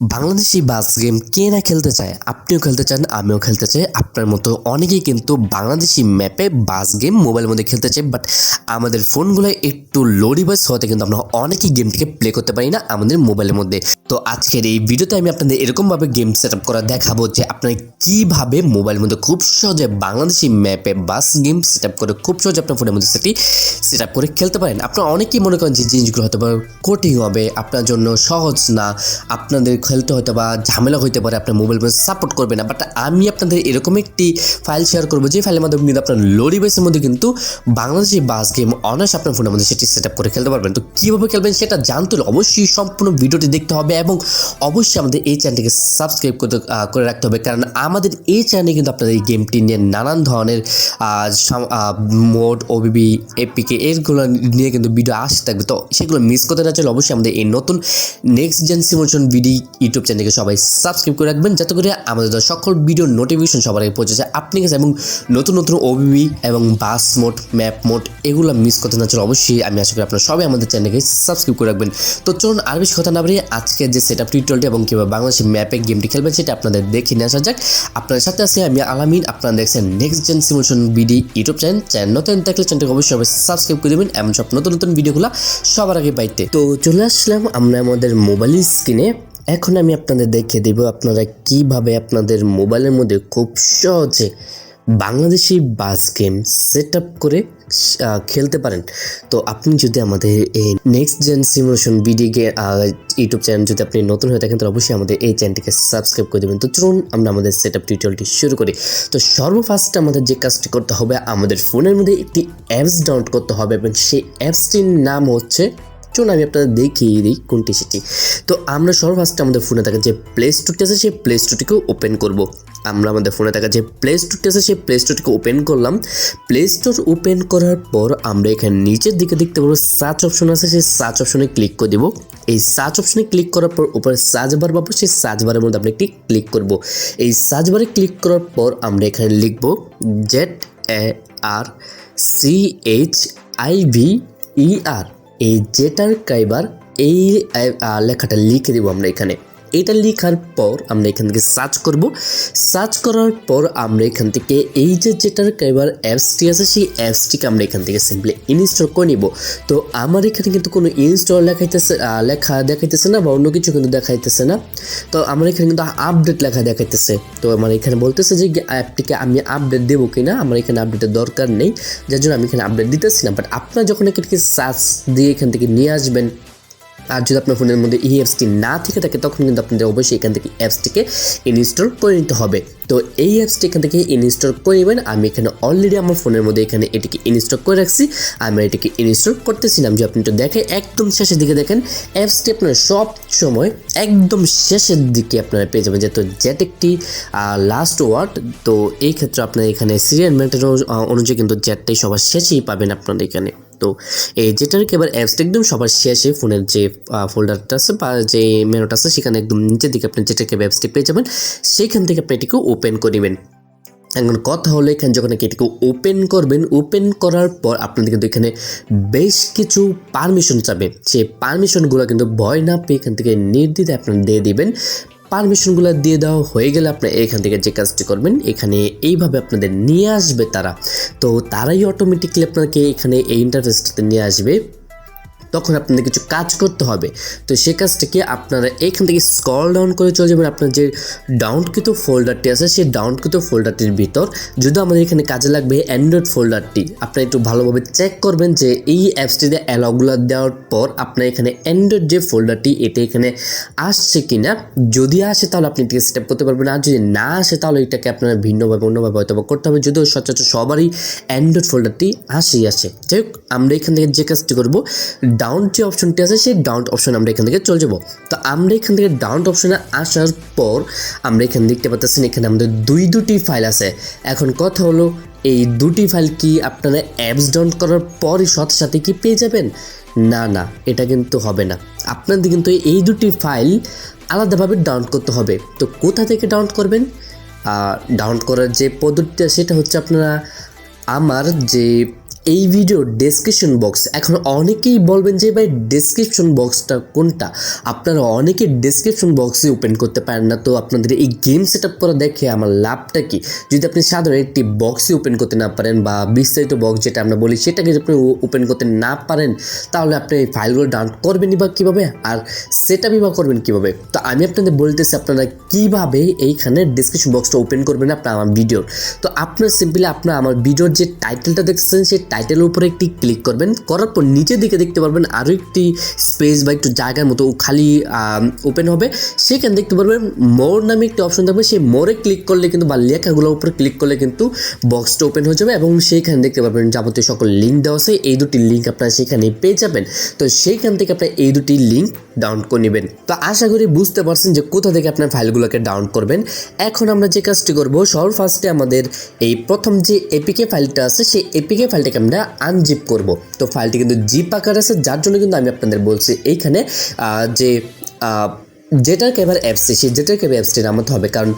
Bangladeshi bus game কে না খেলতে চায়? আপনিও খেলতে চান, আমিও খেলতে চাই। আপনার মতো অনেকেই কিন্তু বাংলাদেশি ম্যাপে বাস গেম মোবাইলের মধ্যে খেলতে চাই বাট আমাদের ফোনগুলো একটু লো ডিভাইস হতে কিন্তু আমরা অনেকেই গেমটিকে প্লে করতে পারি না আমাদের মোবাইলের মধ্যে। তো আজকের এই ভিডিওতে আমি আপনাদের এরকমভাবে গেম সেট আপ করা দেখাবো যে আপনারা কীভাবে মোবাইলের মধ্যে খুব সহজে বাংলাদেশি ম্যাপে বাস গেম সেট আপ করে খুব সহজে আপনার ফোনের মধ্যে সেটি সেট আপ করে খেলতে পারেন। আপনারা অনেকেই মনে করেন যে জিনিসগুলো হয়তো কঠিন হবে, আপনার জন্য সহজ না, আপনাদের খেলতে হয়তো বা ঝামেলা হইতে পারে, আপনার মোবাইল ফোন সাপোর্ট করবে না। বাট আমি আপনাদের এরকম একটি ফাইল শেয়ার করব, যে ফাইলের মাধ্যমে কিন্তু আপনার লো ডিভাইসের মধ্যে কিন্তু বাংলাদেশি বাস গেম অনার্স আপনার ফোনের মধ্যে সেটি সেট আপ করে খেলতে পারবেন। তো কীভাবে খেলবেন সেটা জানতে হলে অবশ্যই সম্পূর্ণ ভিডিওটি দেখতে হবে এবং অবশ্যই আমাদের এই চ্যানেলটিকে সাবস্ক্রাইব করতে করে রাখতে হবে। কারণ আমাদের এই চ্যানেলে কিন্তু আপনাদের এই গেমটি নিয়ে নানান ধরনের মোড ওবিবি এপিকে এরগুলো নিয়ে কিন্তু ভিডিও আসতে থাকবে। তো সেগুলো মিস করতে না চাইলে অবশ্যই আমাদের এই নতুন next gen simulation BD YouTube চ্যানেলকে সবাই সাবস্ক্রাইব করে রাখবেন। যাতে করে আমাদের সকল ভিডিও নোটিফিকেশন সবার আগে পৌঁছে যায়। আপনি কাছে এবং নতুন নতুন ওবিবি এবং বাস মোড ম্যাপ মোড এগুলো মিস করতে না চাইলে অবশ্যই আমি আশা করি আপনারা সবাই আমাদের চ্যানেলকে সাবস্ক্রাইব করে রাখবেন। তো চলুন আর বেশি কথা না বাড়িয়ে আজকে যে সেট আপ টিউটোরিয়ালটি এবং কীভাবে বাংলাদেশি ম্যাপে গেমটি খেলবেন সেটা আপনাদের দেখে নিয়ে আসা যাক। আপনাদের সাথে আছে আমি আলামিন। আপনারা দেখছেন next gen simulation BD YouTube channel channel নতুন থাকলে চ্যানেলটিকে অবশ্যই সাবস্ক্রাইব করে দেবেন। এমন সব নতুন নতুন ভিডিওগুলো সবার আগে পাইতে। তো চলে আসলাম আমরা আমাদের মোবাইল স্ক্রিনে এখন আমি আপনাদের দেখিয়ে দেব আপনারা কীভাবে আপনাদের মোবাইলের মধ্যে খুব সহজে Bangladeshi bus game set up করে খেলতে পারেন। তো আপনি যদি আমাদের এই নেক্সট জেন সিমুলেশন বিডিকে ইউটিউব চ্যানেল যদি আপনি নতুন হয়ে থাকেন, তাহলে অবশ্যই আমাদের এই চ্যানেলটিকে সাবস্ক্রাইব করে দেবেন। তো চলুন আমরা আমাদের সেট আপ টিউটোরিয়ালটি শুরু করি। তো সর্বফার্স্ট আমাদের যে কাজটি করতে হবে, আমাদের ফোনের মধ্যে একটি অ্যাপস ডাউনলোড করতে হবে এবং সেই অ্যাপসটির নাম হচ্ছে চলুন আমি আপনাদের দেখিয়ে দিই কোনটি সেটি। তো আমরা সর্বফার্স্ট আমাদের ফোনে থাকা যে প্লে স্টোরটি আছে, সেই প্লে স্টোরটিকে ওপেন করব। আমরা আমাদের ফোনে থাকা যে প্লে স্টোরটি আছে, সেই প্লে স্টোরটিকে ওপেন করলাম। প্লে স্টোর ওপেন করার পর আমরা এখানে নিচের দিকে দেখতে পাবো সার্চ অপশন আছে, সেই সার্চ অপশনে ক্লিক করে দেবো। এই সার্চ অপশনে ক্লিক করার পর উপরে সার্চ বার পাবো, সেই সার্চ বারের মধ্যে আমরা একটি ক্লিক করব। এই সার্চ বারে ক্লিক করার পর আমরা এখানে লিখব Z A R C H I V E R এই জেটার কাইবার এই লেখাটা লিখে দেবো আমরা এখানে। এটা লেখার পর আমরা এখান থেকে সার্চ করব। সার্চ করার পর আমরা এখান থেকে এই যে যেটার কাইবার অ্যাপসটি আছে, সেই অ্যাপসটিকে আমরা এখান থেকে সিম্পলি ইনস্টল করে নিব। তো আমার এখানে কিন্তু কোনো ইনস্টল লেখাইতেছে লেখা দেখাইতেছে না বা অন্য কিছু কিন্তু দেখাইতেছে না। তো আমার এখানে কিন্তু আপডেট লেখা দেখাইতেছে। তো আমার এখানে বলতেছে যে অ্যাপটিকে আমি আপডেট দেবো কিনা, আমার এখানে আপডেটের দরকার নেই। যার জন্য আমি এখানে আপডেট দিতেছি না। বাট আপনার যখন এখানে সার্চ দিয়ে এখান থেকে নিয়ে আসবেন আর যদি আপনার ফোনের মধ্যে এই অ্যাপসটি না থেকে থাকে, তখন কিন্তু আপনাদের অবশ্যই এখান থেকে অ্যাপসটিকে ইনস্টল করে নিতে হবে। তো এই অ্যাপসটি এখান থেকে ইনস্টল করে নেবেন। আমি এখানে অলরেডি আমার ফোনের মধ্যে এখানে এটিকে ইনস্টল করে রাখছি। আমি এটিকে ইনস্টল করতেছিলাম যে আপনি একটু দেখেন, একদম শেষের দিকে দেখেন অ্যাপসটি আপনারা সব সময় একদম শেষের দিকে আপনারা পেয়ে যাবেন। যেহেতু জেট একটি লাস্ট ওয়ার্ড তো এই ক্ষেত্রে আপনার এখানে সিরিয়াল ম্যাটার অনুযায়ী কিন্তু জেটটাই সবার শেষেই পাবেন আপনারা এখানে। তো এই যেটার এবার অ্যাপসটা একদম সবার শেষে ফোনের যে ফোল্ডারটা আছে বা যে মেনুটা আছে, সেখানে একদম নিচের দিকে আপনি যেটাকে অ্যাপসটি পেয়ে যাবেন সেইখান থেকে আপনি এটিকে ওপেন করে নেবেন। এখন কথা হলো এখানে যখন এটিকে ওপেন করবেন ওপেন করার পর আপনাদের কিন্তু এখানে বেশ কিছু পারমিশন চাবে। সেই পারমিশনগুলো কিন্তু ভয় না পেয়ে এখান থেকে নির্দ্বিধায় আপনারা দিয়ে দিবেন। পারমিশনগুলো দিয়ে দেওয়া হয়ে গেলে আপনার এখান থেকে যে কাজটি করবেন, এখানে এইভাবে আপনাদের নিয়ে আসবে তারা। তো তারাই অটোমেটিকলি আপনাকে এখানে এই ইন্টারফেসটাতে নিয়ে আসবে। তখন আপনাদের কিছু কাজ করতে হবে। তো সেই কাজটাকে আপনারা এখান থেকে স্কল ডাউন করে চলে যাবেন আপনার যে ডাউনকৃত ফোল্ডারটি আছে, সেই ডাউনকৃত ফোল্ডারটির ভিতর। যদি আমাদের এখানে কাজে লাগবে অ্যান্ড্রয়েড ফোল্ডারটি। আপনারা একটু ভালোভাবে চেক করবেন যে এই অ্যাপসটিতে অ্যালগুলো দেওয়ার পর আপনার এখানে অ্যান্ড্রয়েড যে ফোল্ডারটি, এটা এখানে আসছে কি না যদি আসে তাহলে আপনি এটাকে সেট করতে পারবেন। আর যদি না আসে তাহলে এটাকে আপনার ভিন্নভাবে, অন্যভাবে হয়তো করতে হবে। যদিও সচরাচর সবারই অ্যান্ড্রয়েড ফোল্ডারটি আসেই আসে। যাই হোক, আমরা এখান থেকে যে কাজটি করব ডাউন যে অপশনটি আছে, সেই ডাউন অপশন আমরা এখান থেকে চলে যাব। তো আমরা এখান থেকে ডাউন অপশনে আসার পর আমরা এখানে দেখতে পাচ্ছেন এখানে আমাদের দুই দুটি ফাইল আছে। এখন কথা হলো, এই দুটি ফাইল কি আপনারা অ্যাপস ডাউনলোড করার পরই সাথে সাথে কি পেয়ে যাবেন? না না, এটা কিন্তু হবে না। আপনাদের কিন্তু এই দুটি ফাইল আলাদাভাবে ডাউনলোড করতে হবে। তো কোথা থেকে ডাউনলোড করবেন? ডাউনলোড করার যে পদ্ধতিটা, সেটা হচ্ছে আপনারা আমার যে এই ভিডিওর ডেসক্রিপশন বক্স এখন অনেকেই বলবেন যে ভাই ডেসক্রিপশন বক্সটা কোনটা? আপনারা অনেকে ডেসক্রিপশন বক্সে ওপেন করতে পারেন না, তো আপনাদের এই গেম সেট আপ করা দেখে আমার লাভটা কি? যদি আপনি সাধারণ একটি বক্সই ওপেন করতে না পারেন বা বিস্তারিত বক্স যেটা আমরা বলি সেটাকে যদি আপনি ওপেন করতে না পারেন, তাহলে আপনি এই ফাইলগুলো ডাউনলোড করবেনই বা কীভাবে? আর সেটআপই বা করবেন কীভাবে? তো আমি আপনাদের বলতেছি আপনারা কীভাবে এইখানে ডেসক্রিপশন বক্সটা ওপেন করবেন আপনার আমার ভিডিওর তো আপনার সিম্পলি আপনার আমার ভিডিওর যে টাইটেলটা দেখছেন সেই টাইটেলের উপরে একটি ক্লিক করবেন, করার পর নিচের দিকে দেখতে পারবেন আরও একটি স্পেস বা একটু জায়গার মতো খালি ওপেন হবে। সেখানে দেখতে পারবেন মোর নামে একটি অপশন থাকবে। সেই মোরে ক্লিক করলে কিন্তু বা লেখাগুলোর উপরে ক্লিক করলে কিন্তু বক্সটা ওপেন হয়ে যাবে এবং সেইখানে দেখতে পারবেন যাবতীয় সকল লিঙ্ক দেওয়া আছে। এই দুটি লিঙ্ক আপনারা সেখানে পেয়ে যাবেন। তো সেইখান থেকে আপনার এই দুটি লিঙ্ক ডাউন করে নেবেন। তো আশা করি বুঝতে পারছেন যে কোথা থেকে আপনার ফাইলগুলোকে ডাউন করবেন। এখন আমরা যে কাজটি করব সবার ফার্স্টে আমাদের এই প্রথম যে এপিকে ফাইলটা আছে, সেই এপিকে ফাইলটাকে আমরা আনজিপ করব। তো ফাইলটি কিন্তু জিপ আকার আছে, যার জন্য কিন্তু আমি আপনাদের বলছি, এইখানে যে জেটার ক্যাবার অ্যাপসে সেই জেটার ক্যাবার অ্যাপসটি নামাতে হবে। কারণ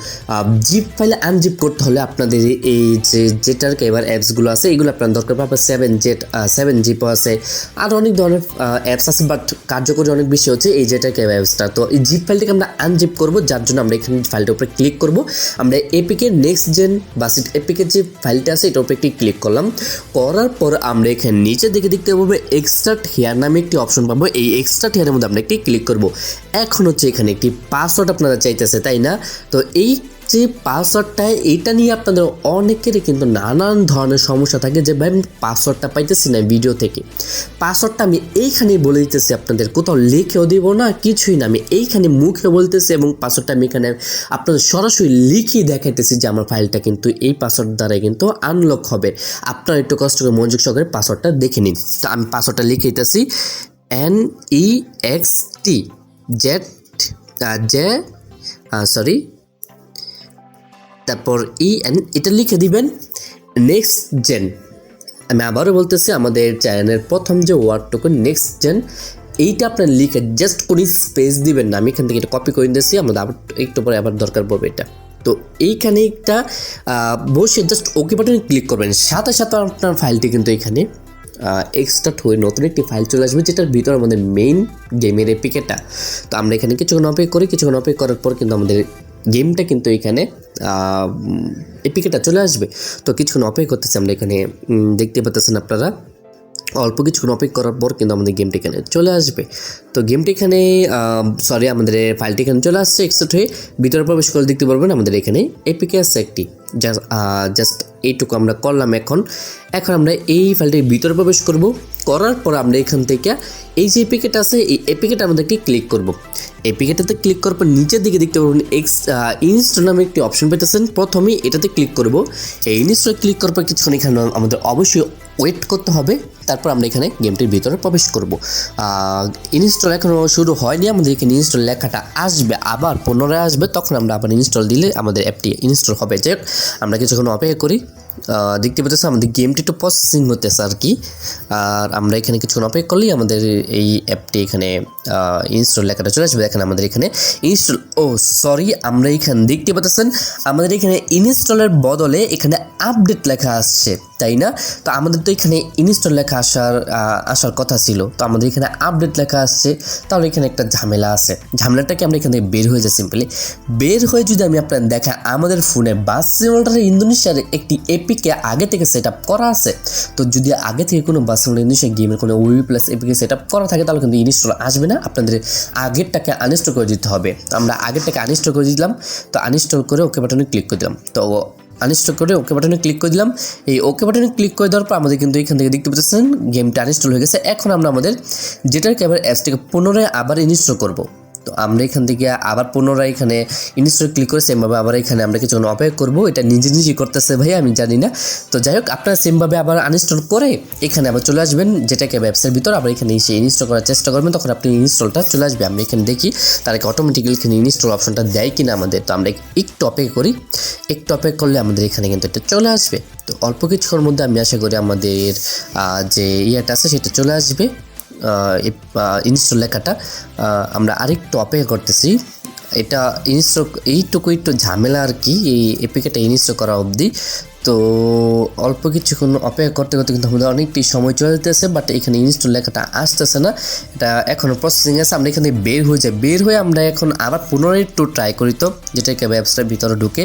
জিপ ফাইলে আনজিপ করতে হলে আপনাদের এই যে জেটার ক্যাবার অ্যাপসগুলো আছে, এগুলো আপনার দরকার পাবে সেভেন জেট সেভেন জিপও আছে। আর অনেক ধরনের অ্যাপস আছে বাট কার্যকরী অনেক বেশি হচ্ছে এই জেটার ক্যাবার অ্যাপসটা তো এই জিপ ফাইলটাকে আমরা আনজিপ করব, যার জন্য আমরা এখানে ফাইলটার উপরে ক্লিক করব। আমরা এপিকে নেক্সট জেন বা এপিকের যে ফাইলটা আছে, এটার উপরে একটি ক্লিক করলাম। করার পর আমরা এখানে নিচের দিকে দেখতে পাবো এক্সট্রাক্ট হেয়ার নামে একটি অপশন পাবো। এই এক্সট্রাক্ট হেয়ারের মধ্যে আমরা একটি ক্লিক করব। এখন হচ্ছে এখানে একটি পাসওয়ার্ড আপনারা চাইতেছে, তাই না? তো এই যে পাসওয়ার্ডটা এইটা নিয়ে আপনাদের অনেকেরই কিন্তু নানান ধরনের সমস্যা থাকে যে, ভাই পাসওয়ার্ডটা পাইতেছি না ভিডিও থেকে। পাসওয়ার্ডটা আমি এইখানেই বলে দিতেছি আপনাদের, কোথাও লিখেও দিব না, কিছুই না। আমি এইখানে মুখে বলতেছি এবং পাসওয়ার্ডটা আমি এখানে আপনাদের সরাসরি লিখিয়ে দেখাইতেছি যে, আমার ফাইলটা কিন্তু এই পাসওয়ার্ড দ্বারাই কিন্তু আনলক হবে। আপনারা একটু কষ্ট করে মনোযোগ সহকারে পাসওয়ার্ডটা দেখে নিন। আমি পাসওয়ার্ডটা লিখে দিতেছি N E X T Z J sorry তারপর ই এন এটা লিখে দিবেন নেক্সট জেন আমি আবারও বলতেছি, আমাদের চ্যানেলের প্রথম যে ওয়ার্ডটুকু নেক্সট জেন এইটা আপনার লিখে জাস্ট কোনো স্পেস দিবেন না। আমি এখান থেকে এটা কপি করে নিতেছি আমাদের আবার একটু পরে আবার দরকার পড়বে এটা। তো এইখানে একটা বসে জাস্ট ওকে বাটনে ক্লিক করবেন। সাথে সাথে আপনার ফাইলটি কিন্তু এখানে এক্সট্রাক্ট হয়ে নতুন একটি ফাইল চলে আসবে যেটার ভিতরে আমাদের মেইন গেমের এপিকেটা তো আমরা এখানে কিছুক্ষণ অপেক্ষা করি, কিছুক্ষণ অপেক্ষা করার পর কিন্তু আমাদের গেমটা কিন্তু এখানে এপিকেটা চলে আসবে। তো কিছুক্ষণ অপেক্ষা করতেছি আমরা এখানে দেখতে পাচ্ছেন আপনারা। অল্প কিছুক্ষণ অপেক্ষা করার পর কিন্তু আমাদের গেমটি এখানে চলে আসবে। তো গেমটি এখানে সরি আমাদের ফাইলটি এখানে চলে আসছে এক্সেপ্ট হয়ে ভিতরে প্রবেশ করে দেখতে পারবেন আমাদের এখানে এপিকে আছে একটি। জাস্ট এইটুকু আমরা করলাম এখন। এখন আমরা এই ফাইলটির ভিতরে প্রবেশ করব। করার পর আমরা এখান থেকে এই যে এপিকেট আছে, এই এপিকেট আমাদের একটি ক্লিক করব। এপিকেটাতে ক্লিক করার পর নিচের দিকে দেখতে পারবেন এক্স ইনস্টল নামে একটি অপশন পেতেছেন। প্রথমেই এটাতে ক্লিক করব। এই ইনস্টল ক্লিক করার পর কিছুক্ষণ এখানে আমাদের অবশ্যই ওয়েট করতে হবে। তারপর আমরা এখানে গেমটির ভিতরে প্রবেশ করব। ইনস্টল এখনও শুরু হয়নি আমাদের এখানে ইনস্টল লেখাটা আসবে, আবার পুনরায় আসবে, তখন আমরা আবার ইনস্টল দিলে আমাদের অ্যাপটি ইনস্টল হবে। যে আমরা কিছুক্ষণ অপেক্ষা করি। দেখতে পাচ্ছি আমাদের গেমটি একটু প্রসেসিং হতেছে আর কি। আর আমরা এখানে কিছুক্ষণ অপেক্ষা করলেই আমাদের এই অ্যাপটি এখানে ইনস্টল লেখাটা চলে আসবে। দেখেন আমাদের এখানে ইনস্টল ও সরি আমরা এখানে দেখতে পাচ্ছেন, আমাদের এখানে ইনস্টলের বদলে এখানে আপডেট লেখা আসছে। তাই না? তো আমাদের তো এখানে ইনস্টল লেখা আসার আসার কথা ছিল। তো আমাদের এখানে আপডেট লেখা আসছে। তাহলে এখানে একটা ঝামেলা আছে। ঝামেলাটাকে আমরা এখানে বের হয়ে যায় সিম্পলি বের হয়ে যদি আমি আপনার দেখা আমাদের ফোনে বাস সিমুলেটার ইন্দোনেশিয়ার একটি এপিকে আগে থেকে সেট আপ করা আছে। তো যদি আগে থেকে কোনো বাস সিমুলেটার ইন্দোনেশিয়া গেমের কোনো উই প্লাস এপিকে সেট আপ করা থাকে, তাহলে কিন্তু ইনস্টল আসবে না। আপনাদের আগেরটাকে আনইনস্টল করে দিতে হবে। আমরা আগেরটাকে আনইনস্টল করে দিলাম। তো আনইনস্টল করে ওকে বাটনে ক্লিক করে দিলাম। তো আনইনস্টল করে ওকে বাটনে ক্লিক করে দিলাম। এই ওকে বাটনে ক্লিক করে দেওয়ার পর আমাদের কিন্তু এখান থেকে দেখতে পাচ্ছেন গেমটা আনইনস্টল হয়ে গেছে। এখন আমরা আমাদের যেটার ক্যামেরা অ্যাপসটিকে পুনরায় আবার ইনস্টল করব। তো আমরা এখান থেকে আবার পুনরায় এখানে ইনস্টল ক্লিক করে সেমভাবে আবার এখানে আমরা কিছুক্ষণ অপেক্ষা করব। এটা নিজে নিজেই করতেছে ভাই আমি জানি না। তো যাই হোক, আপনারা সেমভাবে আবার আনইনস্টল করে এখানে আবার চলে আসবেন। যেটাকে ব্যবসার ভিতর আবার এখানে এসে ইনস্টল করার চেষ্টা করবেন, তখন আপনি ইনস্টলটা চলে আসবে। আমরা এখানে দেখি, তার অটোমেটিক্যালি এখানে ইনস্টল অপশনটা দেয় কিনা আমাদের। তো আমরা একটু অপেক্ষা করি। একটু অপেক্ষা করলে আমাদের এখানে কিন্তু এটা চলে আসবে। তো অল্প কিছুক্ষণের মধ্যে আমি আশা করি আমাদের যে ইয়েটা আছে সেটা চলে আসবে। ইনস্টল লেখাটা আমরা আরেকটু অপেক্ষা করতেছি। এটা ইনস্টল এইটুকু একটু ঝামেলা আর কি, এই এপিকেটা ইনস্টল করা অবধি। তো অল্প কিছুক্ষণ অপেক্ষা করতে করতে কিন্তু আমাদের অনেকটি সময় চলে যেতেছে বাট এখানে ইনস্টল লেখাটা আসতেছে না। এটা এখনও প্রসেসিং আছে, আমরা এখানে বের হয়ে যাই। বের হয়ে আমরা এখন আবার পুনরায় একটু ট্রাই করি তো যেটাকে ব্যবসার ভিতরে ঢুকে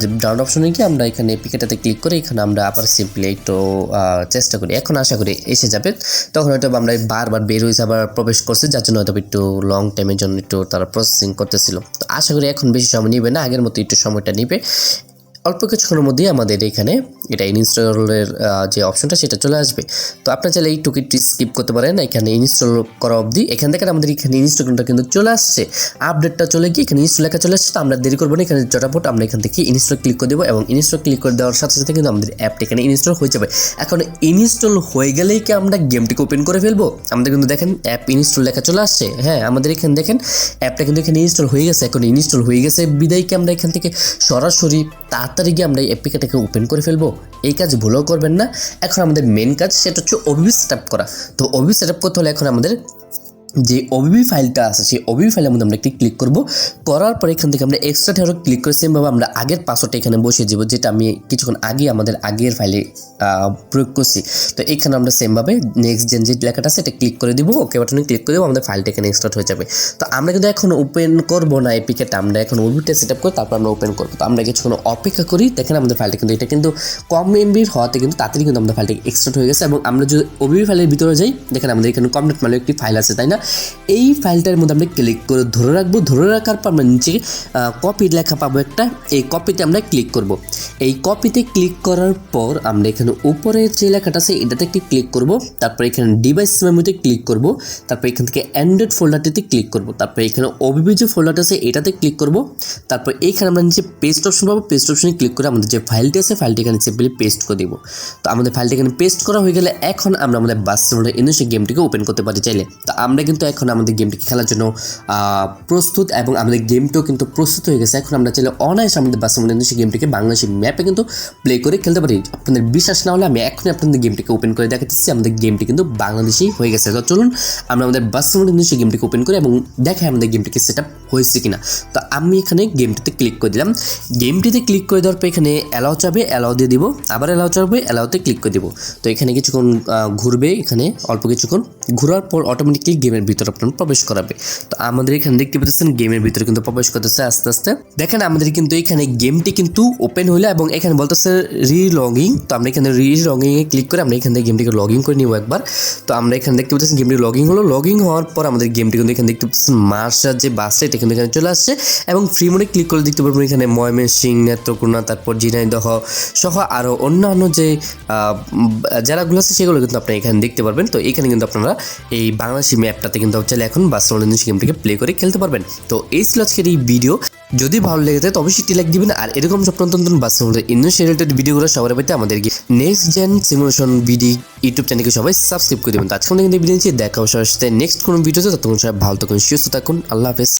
যে ডাউন অপশনে গিয়ে আমরা এখানে পিকেটাতে ক্লিক করে এখানে আমরা আবার সিম্পলি একটু চেষ্টা করি। এখন আশা করি এসে যাবে। তখন হয়তো আমরা বারবার বের হয়েছে আবার প্রবেশ করছে, যার জন্য হয়তো একটু লং টাইমের জন্য একটু তারা প্রসেসিং করতেছিল। তো আশা করি এখন বেশি সময় নিবে না, আগের মতো একটু সময়টা নিবে। অল্প কিছুক্ষণের মধ্যেই আমাদের এখানে এটা ইনস্টলের যে অপশনটা সেটা চলে আসবে। তো আপনার চাইলে এই টুকিটি স্কিপ করতে পারেন, এখানে ইনস্টল করা অবধি। এখান থেকে আমাদের এখানে ইনস্টলটা কিন্তু চলে আসছে। আপডেটটা চলে গিয়ে এখানে ইনস্টল লেখা চলে আসছে, তো আমরা দেরি করব না, এখানে চটাপট আমরা এখান থেকে ইনস্টল ক্লিক করে দেবো এবং ইনস্টল ক্লিক করে দেওয়ার সাথে সাথে কিন্তু আমাদের অ্যাপটা এখানে ইনস্টল হয়ে যাবে। এখন ইনস্টল হয়ে গেলেই কি আমরা গেমটিকে ওপেন করে ফেলব? আমাদের কিন্তু দেখেন অ্যাপ ইনস্টল লেখা চলে আসছে। হ্যাঁ আমাদের এখানে দেখেন অ্যাপটা কিন্তু এখানে ইনস্টল হয়ে গেছে। এখন ইনস্টল হয়ে গেছে, বিদায় কি আমরা এখান থেকে সরাসরি তাড়াতাড়ি গিয়ে আমরা অ্যাপ্লিকেটাকে ওপেন করে ফেলব? এই কাজ ভুলও করবেন না। এখন আমাদের মেন কাজ সেটা হচ্ছে ওবিবি সেট আপ করা। তো ওবিবি সেট আপ করতে হলে এখন আমাদের যে ওবিবি ফাইলটা আছে, সেই ওবিবি ফাইলের মধ্যে আমরা একটি ক্লিক করব। করার পর এখান থেকে আমরা এক্সট্রা টেরো ক্লিক করে সেমভাবে আমরা আগের পাসওয়ার্ডটা এখানে বসিয়ে দেবো, যেটা আমি কিছুক্ষণ আগে আমাদের আগের ফাইলে প্রয়োগ করছি। তো এখানে আমরা সেমভাবে নেক্সট জেন যে লেখাটা এটা ক্লিক করে দিব ওকে বাটনে ক্লিক করে দেবো, আমাদের ফাইলটা এখানে এক্সট্রাট হয়ে যাবে। তো আমরা কিন্তু এখন ওপেন করব না এই এপিকেটা আমরা এখন ওবিটা সেট আপ করে তারপর আমরা ওপেন করব। তো আমরা কিছুক্ষণ অপেক্ষা করি, দেখেন আমাদের ফাইলটা কিন্তু, এটা কিন্তু কম এমবির হওয়াতে কিন্তু তাড়াতাড়ি কিন্তু আমাদের ফাইলটা এক্সট্রাট হয়ে গেছে এবং আমরা যদি ওবিবি ফাইলের ভিতরে যাই, দেখেন আমাদের এখানে কমপ্লিট মানে একটি ফাইল আছে, তাই না? এই ফাইলটার মধ্যে আমরা ক্লিক করে ধরে রাখব। ধরে রাখার পর আমরা নিচে কপি লেখা পাবো একটা। এই কপিতে আমরা ক্লিক করব। এই কপিতে ক্লিক করার পর আমরা এখানে উপরে যে লেখাটা আছে, এটাতে একটি ক্লিক করব। তারপর এখানে ডিভাইস মেমোতে ক্লিক করব। তারপর এখান থেকে অ্যান্ড্রয়েড ফোল্ডারটিতে ক্লিক করব। তারপর এখানে ওবিবি যে ফোল্ডারটা আছে, এটাতে ক্লিক করব। তারপর এইখানে আমরা নিচে পেস্ট অপশন পাবো। পেস্ট অপশনে ক্লিক করে আমাদের যে ফাইলটি আছে ফাইলটি এখানে সিম্পলি পেস্ট করে দিব। তো আমাদের ফাইলটি এখানে পেস্ট করা হয়ে গেলে এখন আমরা আমাদের বাস সিমুলেটর এনে সেই গেমটিকে ওপেন করতে পারি চাইলে। তো আমরা কিন্তু এখন আমাদের গেমটিকে খেলার জন্য প্রস্তুত এবং আমাদের গেমটাও কিন্তু প্রস্তুত হয়ে গেছে। এখন আমরা চাইলে অনায়াসে আমাদের বাস সিমুলেটর সেই গেমটিকে বাংলাদেশি ম্যাপে কিন্তু প্লে করে খেলতে পারি। আপনাদের বিশ্বাস না হলে আমি এখনই আপনাদের গেমটিকে ওপেন করে দেখাচ্ছি আমাদের গেমটি কিন্তু বাংলাদেশি হয়ে গেছে। তো চলুন, আমরা আমাদের বাস সিমুলেটর এনে সেই গেমটিকে ওপেন করি এবং দেখে আমাদের গেমটিকে সেট আপ হয়েছে কিনা। তো আমি এখানে গেমটিতে ক্লিক করে দিলাম। গেমটিতে ক্লিক করে দেওয়ার পর এখানে অ্যালাউ চাবে অ্যালাউ দিয়ে দিব। আবার অ্যালাউ চাবে অ্যালাউতে ক্লিক করে দিব। তো এখানে কিছুক্ষণ ঘুরবে, এখানে অল্প কিছুক্ষণ। ঘোরার পর অটোমেটিকলি গেমের ভিতরে আপনার প্রবেশ করাবে। তো আমাদের এখানে দেখতে পাচ্ছেন গেমের ভিতরে কিন্তু প্রবেশ করতেছে আস্তে আস্তে। দেখেন আমাদের কিন্তু এখানে গেমটি কিন্তু ওপেন হইল এবং এখানে বলতেছে রি লগিং তো আমরা এখানে রি লগিং এ ক্লিক করে আমরা এখান থেকে গেমটিকে লগইন করে নিব একবার। তো আমরা এখানে দেখতে পাচ্ছি গেমটি লগইন হলো। লগইন হওয়ার পর আমাদের গেমটি কিন্তু এখানে দেখতে পাচ্ছেন মার্শার যে বাসটা এটা কিন্তু এখানে চলে আসছে এবং ফ্রি মোডে ক্লিক করে দেখতে পারবেন এখানে ময়মনসিং নেত্রকোনা, তারপর ঝিনাইদহ সহ আরও অন্যান্য যে জেলাগুলো আছে সেগুলো কিন্তু আপনি এখানে দেখতে পারবেন। তো এখানে কিন্তু আপনারা এই বাংলাদেশি ম্যাপটাতে কিন্তু চাইলে এখন বাস্তবায়ন গেমটিকে প্লে করে খেলতে পারবেন। তো এই ছিল আজকের এই ভিডিও যদি ভালো লেগে থাকে, তো অবশ্যই একটি লাইক দিবেন। আর এরকম সব নতুন নতুন বাস্তবায়ন ইন্ডোনেশিয়া রিলেটেড ভিডিওগুলো সবার পেতে আমাদের next gen simulation BD YouTube চ্যানেলকে সবাই সাবস্ক্রাইব করে দেবেন। আজকে কিন্তু ভিডিও নিচ্ছি দেখা হবে সবার সাথে নেক্সট কোনো ভিডিওতে ততক্ষণ সবাই ভালো থাকুন, সুস্থ থাকুন। আল্লাহ হাফেজ।